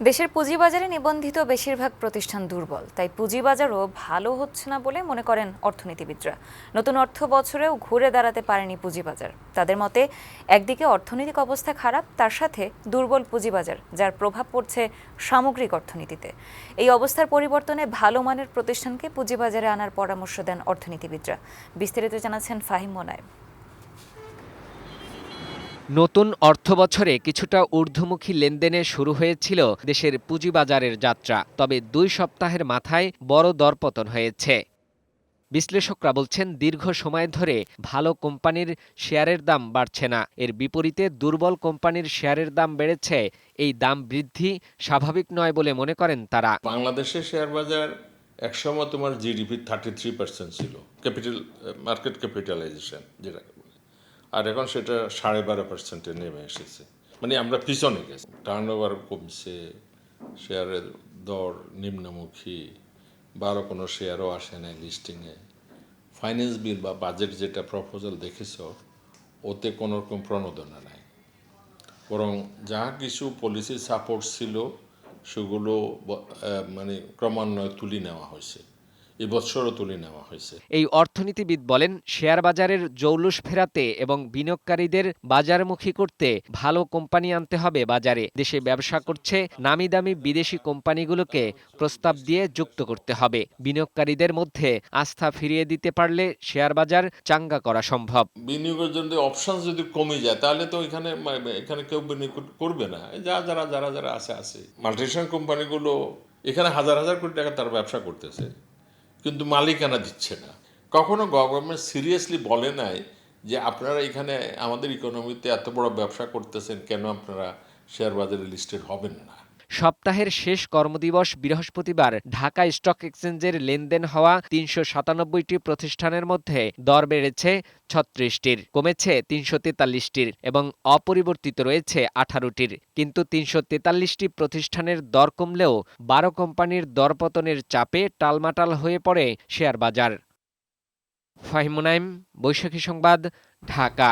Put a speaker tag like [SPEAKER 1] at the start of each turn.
[SPEAKER 1] দেশের পুঁজিবাজারে নিবন্ধিত বেশিরভাগ প্রতিষ্ঠান দুর্বল, তাই পুঁজিবাজারও ভালো হচ্ছে না বলে মনে করেন অর্থনীতিবিদরা। নতুন অর্থ বছরেও ঘুরে দাঁড়াতে পারেনি পুঁজিবাজার। তাদের মতে, একদিকে অর্থনৈতিক অবস্থা খারাপ, তার সাথে দুর্বল পুঁজিবাজার, যার প্রভাব পড়ছে সামগ্রিক অর্থনীতিতে। এই অবস্থার পরিবর্তনে ভালো মানের প্রতিষ্ঠানকে পুঁজিবাজারে আনার পরামর্শ দেন অর্থনীতিবিদরা। বিস্তারিত জানাচ্ছেন ফাহিম মোনায়েম।
[SPEAKER 2] নতুন অর্থবছরে কিছুটা ঊর্ধ্বমুখী লেনদেনে শুরু হয়েছিল দেশের পুঁজিবাজারের যাত্রা, তবে দুই সপ্তাহের মাথায় বড় দরপতন হয়েছে। বিশ্লেষকরা বলছেন, দীর্ঘ সময় ধরে ভালো কোম্পানির শেয়ারের দাম বাড়ছে না। এর বিপরীতে দুর্বল কোম্পানির শেয়ারের দাম বেড়েছে। এই দাম বৃদ্ধি স্বাভাবিক নয় বলে মনে করেন তারা।
[SPEAKER 3] বাংলাদেশের শেয়ার বাজার একসময় তোমার জিডিপি থার্টি থ্রি পার্সেন্ট ছিল। ক্যাপিটাল, মার্কেট ক্যাপিটালাইজেশন বলে আর এখন সেটা সাড়ে বারো পার্সেন্টে নেমে এসেছে। মানে আমরা পিছনে গেছি। টার্ন ওভার কমছে শেয়ারের দর নিম্নমুখী, বারো কোনো শেয়ারও আসে না লিস্টিংয়ে ফাইন্যান্স বিল বা বাজেট যেটা প্রপোজাল দেখেছ, ওতে কোনো রকম প্রণোদনা নাই। বরং যা কিছু পলিসি সাপোর্ট ছিল, সেগুলো মানে ক্রমান্বয়ে তুলে নেওয়া হয়েছে। এবছরও তুলে নেওয়া হয়েছে।
[SPEAKER 2] এই অর্থনীতিবিদ বলেন শেয়ার বাজারের জৌলুস ফেরাতে এবং বিনিয়োগকারীদের বাজারমুখী করতে ভালো কোম্পানি আনতে হবে বাজারে। দেশে ব্যবসা করছে নামি দামি বিদেশি কোম্পানিগুলোকে প্রস্তাব দিয়ে যুক্ত করতে হবে। বিনিয়োগকারীদের মধ্যে আস্থা ফিরিয়ে দিতে পারলে শেয়ার বাজার চাঙ্গা করা সম্ভব।
[SPEAKER 3] বিনিয়োগের জন্য অপশন যদি কমে যায় তাহলে তো এখানে এখানে কেউ বিনিয়োগ করবে না। এই যা যারা যারা যারা আছে আছে। মাল্টিনেশনাল কোম্পানিগুলো এখানে হাজার হাজার কোটি টাকা তারা ব্যবসা করতেছে। কিন্তু মালিকানা দিচ্ছে না। কখনো গভর্নমেন্ট সিরিয়াসলি বলে নাই যে আপনারা এখানে আমাদের ইকোনমিতে এত বড় ব্যবসা করতেছেন, কেন আপনারা শেয়ার বাজারে লিস্টেড হবেন না?
[SPEAKER 2] সপ্তাহের শেষ কর্মদিবস বৃহস্পতিবার ঢাকা স্টক এক্সচেঞ্জের লেনদেন হওয়া তিনশো সাতানব্বইটি প্রতিষ্ঠানের মধ্যে দর বেড়েছে ছত্রিশটির, কমেছে তিনশো তেতাল্লিশটির এবং অপরিবর্তিত রয়েছে আঠারোটির। কিন্তু তিনশো তেতাল্লিশটি প্রতিষ্ঠানের দর কমলেও বারো কোম্পানির দরপতনের চাপে টালমাটাল হয়ে পড়ে শেয়ার বাজার। ফাহিমুনাইম, বৈশাখী সংবাদ, ঢাকা।